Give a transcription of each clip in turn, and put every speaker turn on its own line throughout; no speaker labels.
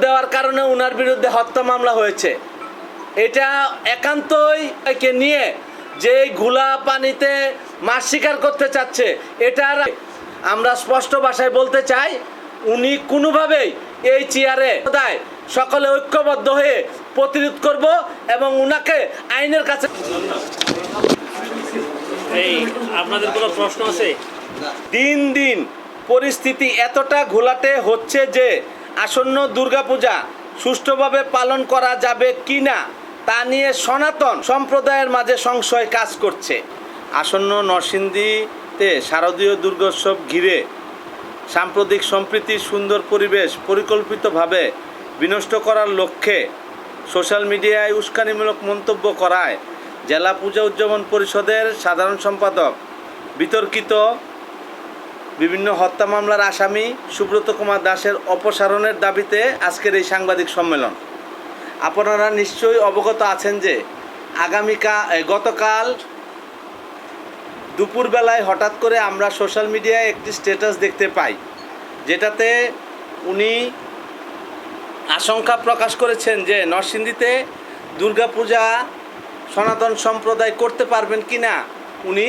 দেওয়ার কারণে উনার বিরুদ্ধে হত্যা মামলা হয়েছে। এটা একান্তই একে নিয়ে যে ঘোলা পানিতে মাছ শিকার করতে চাচ্ছে এটার আমরা স্পষ্ট ভাষায় বলতে চাই উনি কোনোভাবেই এই চেয়ারে দায় সকলে ঐক্যবদ্ধ হয়ে প্রতিরোধ করব এবং উনাকে আইনের কাছে
এই আপনাদের কোনো প্রশ্ন আছে?
দিন দিন পরিস্থিতি এতটা ঘোলাটে হচ্ছে যে আসন্ন দুর্গাপূজা সুষ্ঠুভাবে পালন করা যাবে কি না তা নিয়ে সনাতন সম্প্রদায়ের মাঝে সংশয় কাজ করছে। আসন্ন নরসিংদীতে শারদীয় দুর্গোৎসব ঘিরে সাম্প্রতিক সম্প্রীতির সুন্দর পরিবেশ পরিকল্পিতভাবে বিনষ্ট করার লক্ষ্যে সোশ্যাল মিডিয়ায় উস্কানিমূলক মন্তব্য করায় জেলা পূজা উদযাপন পরিষদের সাধারণ সম্পাদক বিতর্কিত বিভিন্ন হত্যা মামলার আসামি সুব্রত কুমার দাসের অপসারণের দাবিতে আজকের এই সাংবাদিক সম্মেলন। আপনারা নিশ্চয়ই অবগত আছেন যে আগামীকাল গতকাল দুপুরবেলায় হঠাৎ করে আমরা সোশ্যাল মিডিয়ায় একটি স্ট্যাটাস দেখতে পাই যেটাতে উনি আশঙ্কা প্রকাশ করেছেন যে নরসিংদীতে দুর্গাপূজা সনাতন সম্প্রদায় করতে পারবেন কি না উনি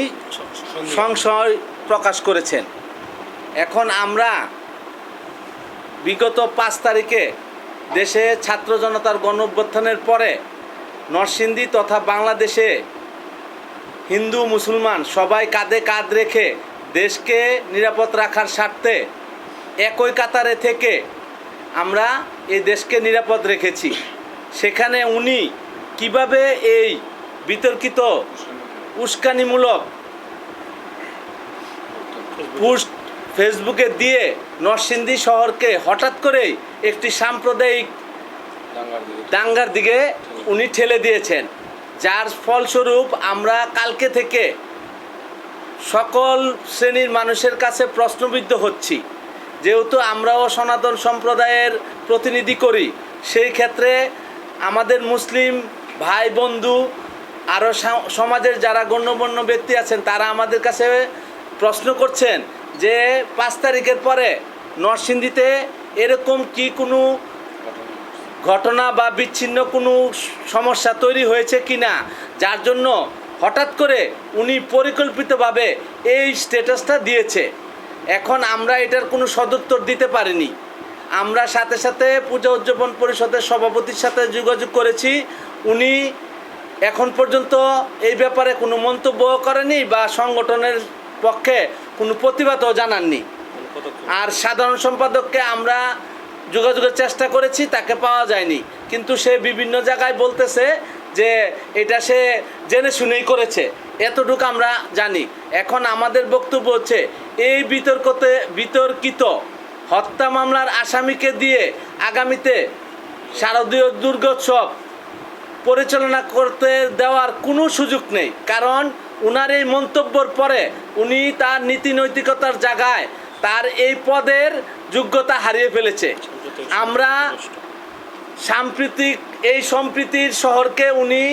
সংশয় প্রকাশ করেছেন। এখন আমরা বিগত পাঁচ তারিখে দেশে ছাত্র জনতার গণ অভ্যুত্থানের পরে নরসিংদী তথা বাংলাদেশে হিন্দু মুসলমান সবাই কাঁধে কাঁধ রেখে দেশকে নিরাপদ রাখার স্বার্থে একই কাতারে থেকে আমরা এই দেশকে নিরাপদ রেখেছি। সেখানে উনি কীভাবে এই বিতর্কিত উস্কানিমূলক পোস্ট ফেসবুকে দিয়ে নরসিংদী শহরকে হঠাৎ করেই একটি সাম্প্রদায়িক দাঙ্গার দিকে। উনি ঠেলে দিয়েছেন। যার ফলস্বরূপ আমরা কালকে থেকে সকল শ্রেণির মানুষের কাছে প্রশ্নবিদ্ধ হচ্ছি। যেহেতু আমরাও সনাতন সম্প্রদায়ের প্রতিনিধি করি সেই ক্ষেত্রে আমাদের মুসলিম ভাই বন্ধু আরও সমাজের যারা গণ্যমান্য ব্যক্তি আছেন তারা আমাদের কাছে প্রশ্ন করছেন যে পাঁচ তারিখের পরে নরসিংদীতে এরকম কি কোনো ঘটনা বা বিচ্ছিন্ন কোনো সমস্যা তৈরি হয়েছে কি না? যার জন্য হঠাৎ করে উনি পরিকল্পিতভাবে এই স্ট্যাটাসটা দিয়েছে। এখন আমরা এটার কোনো সদুত্তর দিতে পারিনি। আমরা সাথে সাথে পূজা উদযাপন পরিষদের সভাপতির সাথে যোগাযোগ করেছি। উনি এখন পর্যন্ত এই ব্যাপারে কোনো মন্তব্য করেনি বা সংগঠনের পক্ষে কোনো প্রতিবাদও জানাননি। আর সাধারণ সম্পাদককে আমরা যোগাযোগের চেষ্টা করেছি, তাকে পাওয়া যায়নি। কিন্তু সে বিভিন্ন জায়গায় বলতেছে যে এটা সে জেনে শুনেই করেছে। এতটুকু আমরা জানি। এখন আমাদের বক্তব্য হচ্ছে, এই বিতর্কতে বিতর্কিত হত্যা মামলার আসামিকে দিয়ে আগামীতে শারদীয় দুর্গোৎসব পরিচালনা করতে দেওয়ার কোনো সুযোগ নেই। কারণ উনার এই মন্তব্যর পরে উনি তার নীতি নৈতিকতার জায়গায় তার এই পদের যোগ্যতা হারিয়ে ফেলেছে। আমরা সাম্প্রতিক এই সম্প্রীতির শহরকে উনি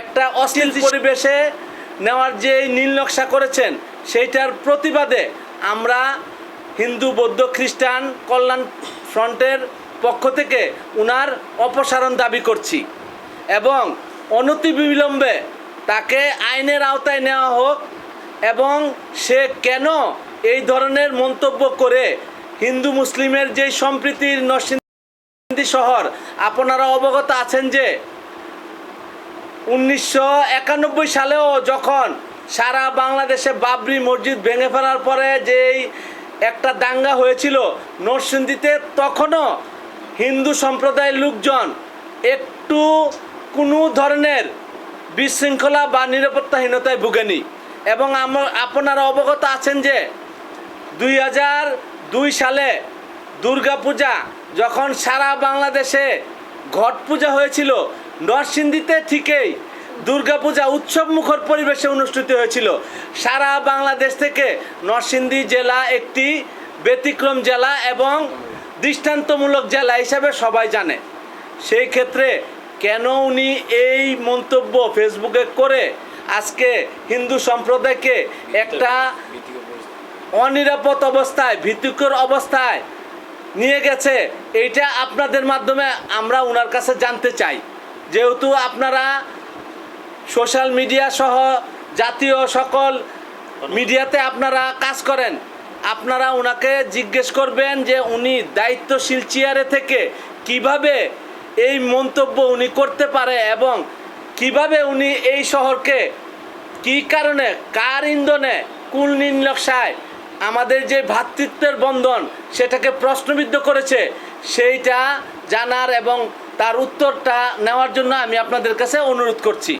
একটা অশ্লীল পরিবেশে নেওয়ার যে নীল নকশা করেছেন সেইটার প্রতিবাদে আমরা হিন্দু বৌদ্ধ খ্রিস্টান কল্যাণ ফ্রন্টের পক্ষ থেকে উনার অপসারণ দাবি করছি। এবং অনতিবিলম্বে তাকে আইনের আওতায় নেওয়া হোক এবং সে কেন এই ধরনের মন্তব্য করে হিন্দু মুসলিমের যে সম্প্রীতির নরসিংদী শহর, আপনারা অবগত আছেন যে উনিশশো একানব্বই সালেও যখন সারা বাংলাদেশে বাবরি মসজিদ ভেঙে ফেলার পরে যেই একটা দাঙ্গা হয়েছিল নরসিংদীতে, তখনও হিন্দু সম্প্রদায়ের লোকজন একটু কোনো ধরনের বিশৃঙ্খলা বা নিরাপত্তাহীনতায় ভুগেনি। এবং আপনারা অবগত আছেন যে দুই হাজার দুই সালে দুর্গাপূজা যখন সারা বাংলাদেশে ঘট পূজা হয়েছিল, নরসিংদীতে ঠিকই দুর্গাপূজা উৎসব মুখর পরিবেশে অনুষ্ঠিত হয়েছিল। সারা বাংলাদেশ থেকে নরসিংদী জেলা একটি ব্যতিক্রম জেলা এবং দৃষ্টান্তমূলক জেলা হিসাবে সবাই জানে। সেই ক্ষেত্রে কেন উনি এই মন্তব্য ফেসবুকে করে? আজকে হিন্দু সম্প্রদায়কে একটা অনিরাপদ অবস্থায়, ভীতিকর অবস্থায় নিয়ে গেছে, এইটা আপনাদের মাধ্যমে আমরা ওনার কাছে জানতে চাই। যেহেতু আপনারা সোশ্যাল মিডিয়া সহ জাতীয় সকল মিডিয়াতে আপনারা কাজ করেন, আপনারা ওনাকে জিজ্ঞেস করবেন যে উনি দায়িত্বশীল চেয়ারে থেকে কীভাবে এই মন্তব্য উনি করতে পারে এবং কীভাবে উনি এই শহরকে, কি কারণে, কার ইন্ধনে কুল নির্লক্ষায় আমাদের যে ভ্রাতৃত্বের বন্ধন সেটাকে প্রশ্নবিদ্ধ করেছে, সেইটা জানার এবং তার উত্তরটা নেওয়ার জন্য আমি আপনাদের কাছে অনুরোধ করছি।